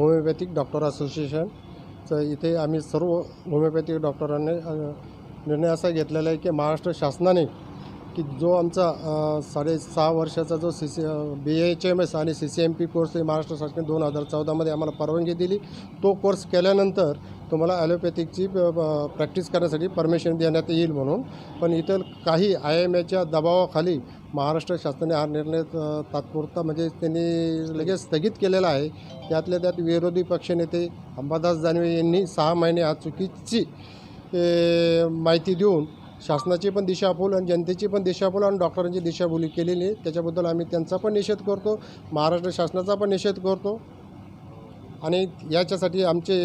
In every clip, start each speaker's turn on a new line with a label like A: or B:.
A: Homeopathic doctor असोसिएशनचं इथे आम्ही सर्व होमिओपॅथिक डॉक्टरांनी निर्णय असा घेतलेला आहे की महाराष्ट्र शासनाने की जो आमचा साडेसहा वर्षाचा जो C C B H M S आणि C C M P course हे महाराष्ट्र शासनाने दोन हजार चौदामध्ये आम्हाला परवानगी दिली. तो कोर्स केल्यानंतर तुम्हाला ॲलोपॅथिकची प्रॅक्टिस करण्यासाठी परमिशन देण्यात येईल म्हणून. पण इतर काही आय एम एच्या दबावाखाली महाराष्ट्र शासनाने हा निर्णय तात्पुरता म्हणजे त्यांनी लगेच स्थगित केलेला आहे. त्यातल्या त्यात विरोधी पक्षनेते अंबादास दानवे यांनी सहा महिने आज चुकीची माहिती देऊन शासनाची पण दिशाभूल आणि जनतेची पण दिशाभूल आणि डॉक्टरांची दिशाभूली केलेली आहे. त्याच्याबद्दल आम्ही त्यांचा पण निषेध करतो महाराष्ट्र शासनाचा पण निषेध करतो. आणि याच्यासाठी आमचे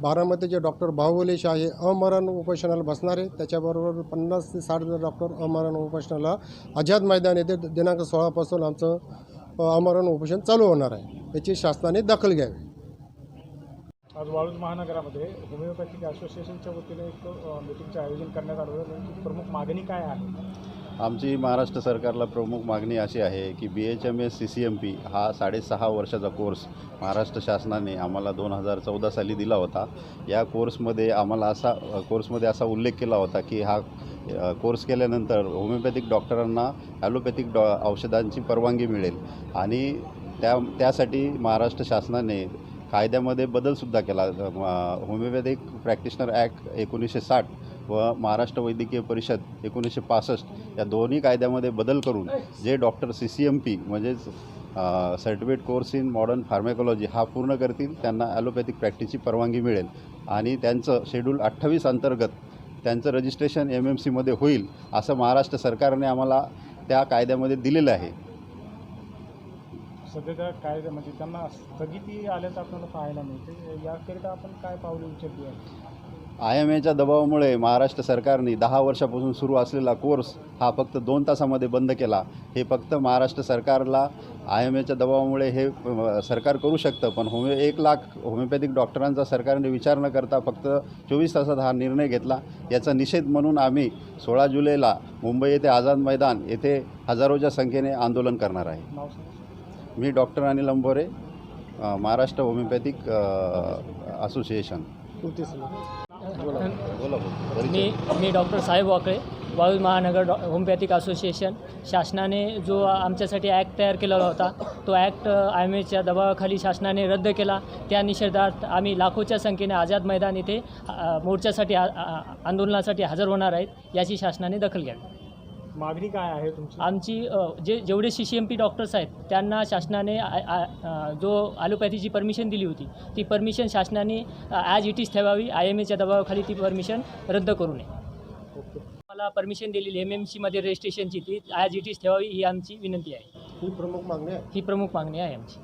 A: बारामतीचे डॉक्टर बाहुबली शाह हे अमरण उपोषणाला बसणार आहे त्याच्याबरोबर पन्नास ते साठ डॉक्टर अमरण उपोषणाला आझाद मैदान येथे दिनांक सोळापासून आमचं अमरण उपोषण चालू होणार आहे. याची शासनाने दखल घ्यावी.
B: आज वाळूज महानगरामध्ये होमिओपॅथिक असोसिएशनच्या वतीने एक मिटिंगचं आयोजन करण्यात आलं होतं. प्रमुख मागणी काय आहे?
C: आमची महाराष्ट्र सरकारला प्रमुख मागणी अशी आहे की B H M S C C M P हा साडेसहा वर्षाचा कोर्स महाराष्ट्र शासनाने आम्हाला दोन हजार चौदा साली दिला होता. या कोर्समध्ये आम्हाला असा कोर्समध्ये असा उल्लेख केला होता की हा कोर्स केल्यानंतर होमिओपॅथिक डॉक्टरांना ॲलोपॅथिक डॉ औषधांची परवानगी मिळेल. आणि त्या त्यासाठी महाराष्ट्र शासनाने कायद्यामध्ये बदलसुद्धा केला. होमिओपॅथिक प्रॅक्टिशनर ॲक्ट एकोणीसशे साठ व महाराष्ट्र वैद्यकीय परिषद एकोणीसशे पासष्ट या दोन्ही कायद्यामध्ये बदल करून जे doctor C C M P म्हणजेच certificate course in modern pharmacology हा पूर्ण करतील त्यांना ॲलोपॅथिक प्रॅक्टिसची परवानगी मिळेल आणि त्यांचं शेड्यूल अठ्ठावीस अंतर्गत त्यांचं रजिस्ट्रेशन एम एम सीमध्ये होईल असं महाराष्ट्र सरकारने आम्हाला त्या कायद्यामध्ये दिलेलं आहे.
B: सध्याच्या कायद्यामध्ये त्यांना स्थगिती आल्याचं आपल्याला पाहायला मिळते. याकरिता आपण काय पावले उचलली आहे
C: आय एम एच्या दबावामुळे महाराष्ट्र सरकारने दहा वर्षापासून सुरू असलेला कोर्स हा फक्त दोन तासामध्ये बंद केला. हे फक्त महाराष्ट्र सरकारला आय एम एच्या दबावामुळे हे सरकार करू शकतं. पण होमिओ एक लाख होमिओपॅथिक डॉक्टरांचा सरकारने विचार न करता फक्त चोवीस तासात हा निर्णय घेतला. याचा निषेध म्हणून आम्ही सोळा जुलैला मुंबई येथे आझाद मैदान येथे हजारोच्या संख्येने आंदोलन करणार आहे. मी doctor Anil Ambore Maharashtra homoeopathic association.
D: मी मी डॉक्टर साहेब वाकळे वाळूज महानगर डॉ होमिओपॅथिक असोसिएशन. शासनाने जो आमच्यासाठी ॲक्ट तयार केलेला होता तो ॲक्ट आय एम एच्या दबावाखाली शासनाने रद्द केला. त्या निषेधार्थ आम्ही लाखोच्या संख्येने आझाद मैदान इथे मोर्चासाठी आ- आंदोलनासाठी हजर होणार आहेत याची शासनाने दखल घ्यावी.
B: मागणी काय आहे तुमची?
D: आमची जे जेवढे C C M P doctors आहेत त्यांना शासनाने जो ॲलोपॅथीची परमिशन दिली होती ती परमिशन शासनाने ॲज इट इज ठेवावी आय एम एच्या दबावाखाली ती परमिशन रद्द करू नये. मला परमिशन दिलेली एम एम सीमध्ये रजिस्ट्रेशनची ती ॲज इट इज ठेवावी ही आमची विनंती आहे.
A: ही प्रमुख मागणी आहे?
D: ही प्रमुख मागणी आहे आमची.